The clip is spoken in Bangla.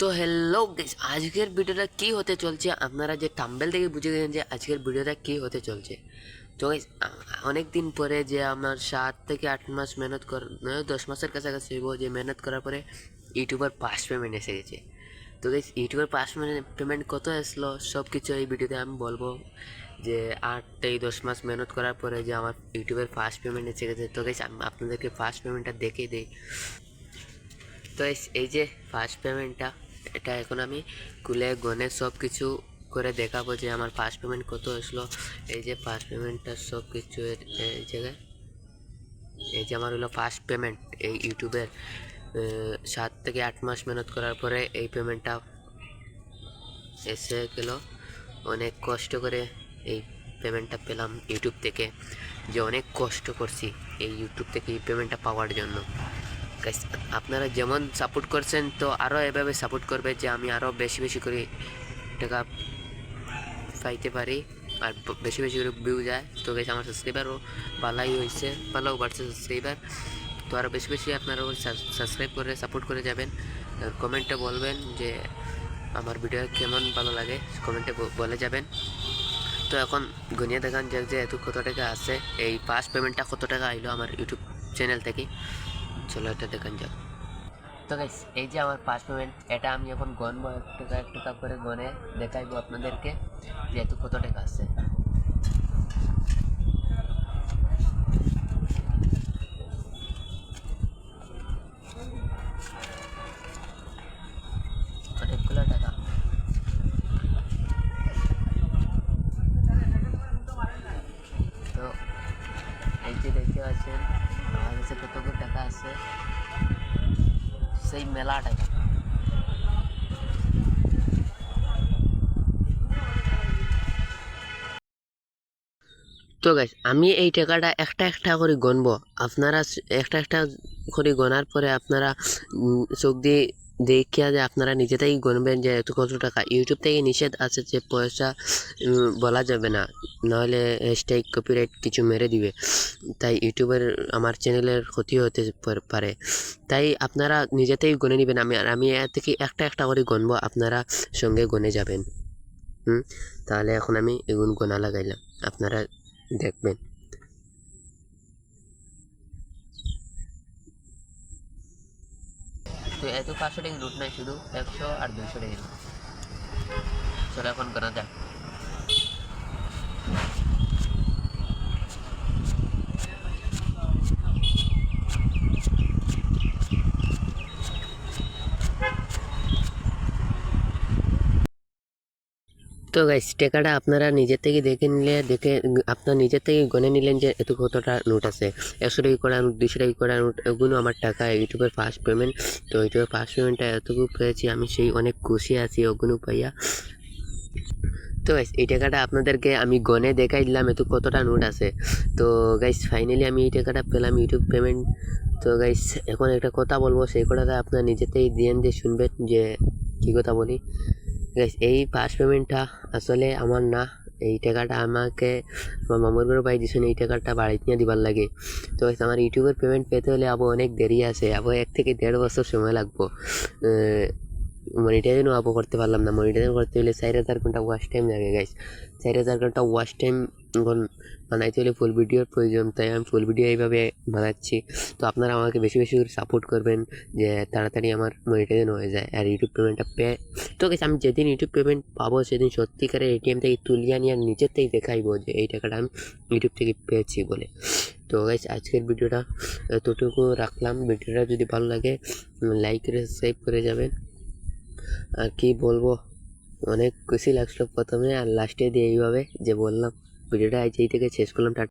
তো হ্যালো গাইস আজকের ভিডিওটা কী হতে চলছে? আপনারা যে টাম্বেল থেকে বুঝে গেছেন যে আজকের ভিডিওটা কী হতে চলছে। তো গাইস অনেক দিন পরে যে আমার সাত থেকে আট মাস মেহনত কর দশ মাসের কাছাকাছি হইব যে মেহনত করার পরে ইউটিউবার পাস পেমেন্ট এসে গেছে। তো গাইস ইউটিউবের পাস পেমেন্ট কত আসলো? সব কিছু এই ভিডিওতে আমি বলব যে আট থেকে দশ মাস মেহনত করার পরে যে আমার ইউটিউবের ফার্স্ট পেমেন্ট এসে গেছে। তো গাইস আমি আপনাদেরকে ফার্স্ট পেমেন্টটা দেখিয়ে দিই। তো এই যে ফার্স্ট পেমেন্টটা এটা এখন আমি খুলে গনে সব কিছু করে দেখাবো যে আমার ফার্স্ট পেমেন্ট কত আসলো। এই যে ফার্স্ট পেমেন্টটা সব কিছু এই জায়গায়। এই যে আমার হলো ফার্স্ট পেমেন্ট এই ইউটিউবের সাত থেকে আট মাস মেহনত করার পরে এই পেমেন্টটা এসে গেল। অনেক কষ্ট করে এই পেমেন্টটা পেলাম ইউটিউব থেকে, যে অনেক কষ্ট করছি এই ইউটিউব থেকে এই পেমেন্টটা পাওয়ার জন্য। আপনারা যেমন সাপোর্ট করছেন, তো আরও এভাবে সাপোর্ট করবে যে আমি আরও বেশি বেশি করে টাকা পাইতে পারি আর বেশি বেশি করে ভিউ যায়। তো গেছে আমার সাবস্ক্রাইবারও ভালোই হয়েছে ভালো বাড়ছে সাবস্ক্রাইবার তো আরও বেশি বেশি আপনারা সাবস্ক্রাইব করে সাপোর্ট করে যাবেন। কমেন্টে বলবেন যে আমার ভিডিও কেমন ভালো লাগে কমেন্টে বলে যাবেন। তো এখন গুনিয়ে দেখান যে এত কত টাকা আছে। এই ফার্স্ট পেমেন্টটা কত টাকা আইলো আমার ইউটিউব চ্যানেল থেকে। চলো এটা দেখান যাক। তো গাইস এই যে আমার পেমেন্ট এটা আমি এখন গনবো এক টাকা এক টাকা করে গনে দেখাইবো আপনাদেরকে যে এত কত টাকা আছে। দেখতে পাচ্ছেন টাকা আছে। সেই মেলা টাকা তো গাইস আমি এই টাকাটা একটা একটা করে গনবো আপনারা একটা একটা করে গনার পরে আপনারা চোখ দিয়ে দেখিয়া যে আপনারা নিজেতেই গণবেন যে এত কত টাকা। ইউটিউব থেকে নিষেধ আছে যে পয়সা বলা যাবে না। নাহলে হ্যাশট্যাগ কপিরাইট কিছু মেরে দিবে। তাই ইউটিউবের আমার চ্যানেলের ক্ষতি হতে পারে তাই আপনারা নিজেতেই গনে নেবেন। আমি আর আমি এর থেকে একটা একটা করে গণবো আপনারা সঙ্গে গনে যাবেন। হুম? তাহলে এখন আমি এগুন গোনা লাগাইলাম। আপনারা দেখবেন। তো এত পাঁচশো টাকা নোট নাই শুধু একশো আর দুশো টাকা চলো এখন করা যাক। তো গাইস টাকাটা আপনারা নিজের থেকে দেখে নিলে, দেখে, আপনার নিজের থেকে গনে নিলেন যে এত কতটা নোট আছে। একশো টাকা করা নোট দুশো টাকা করা নোট, এগুলো আমার টাকা, ইউটিউবের ফার্স্ট পেমেন্ট তো ইউটিউবের ফার্স্ট পেমেন্টটা এতটুকু পেয়েছি, আমি সেই অনেক খুশি আছি ওগুলো পাইয়া। তো গাইস এই টাকাটা আপনাদেরকে আমি গনে দেখাই দিলাম এত কতটা নোট আছে। তো গাইস ফাইনালি আমি এই টাকাটা পেলাম ইউটিউব পেমেন্ট তো গাইস এখন একটা কথা বলব, সেই কথাটা আপনার নিজেতেই দিয়ে দিয়ে শুনবেন যে কী কথা বলি। গাইস এই ফার্স্ট পেমেন্টটা আসলে আমার না। এই টাকাটা আমাকে আমার মামুর ঘরে পাই দিয়েছেন এই টাকাটা বাড়িতে নিয়ে দিবার লাগে। তো আমার ইউটিউবের পেমেন্ট পেতে হলে আবার অনেক দেরি আছে। আবার এক থেকে দেড় বছর সময় লাগবো। মনিটাইজেনও আবো করতে পারলাম না। মনিটাইজেন করতে হলে চার হাজার ঘণ্টা ওয়াশ টাইম লাগে গাইস চার হাজার ঘণ্টা ওয়াশ টাইম এখন বানাইতে হলে ফুল ভিডিওর প্রয়োজন, তাই আমি ফুল ভিডিও এইভাবে বানাচ্ছি। তো আপনারা আমাকে বেশি বেশি করে সাপোর্ট করবেন, যে তাড়াতাড়ি আমার মনিটাইজেন হয়ে যায়। আর ইউটিউব পেমেন্টটা পেয়ে তো গেছে আমি যেদিন ইউটিউব পেমেন্ট পাবো, সেদিন সত্যিকারের এটিএম থেকে তুলিয়া নিয়ে নিজের থেকে দেখাইবো যে এই টাকাটা আমি ইউটিউব থেকে পেয়েছি বলে। তো গাইস আজকের ভিডিওটা এতটুকু রাখলাম। ভিডিওটা যদি ভালো লাগে লাইক করে সাবস্ক্রাইব করে যাবেন। আর কি বলব? অনেক খুশি লাগছিল প্রথমে, আর লাস্টে দিয়ে এইভাবে যে বললাম, ভিডিওটা আজ এই থেকে শেষ করলাম, টাটা।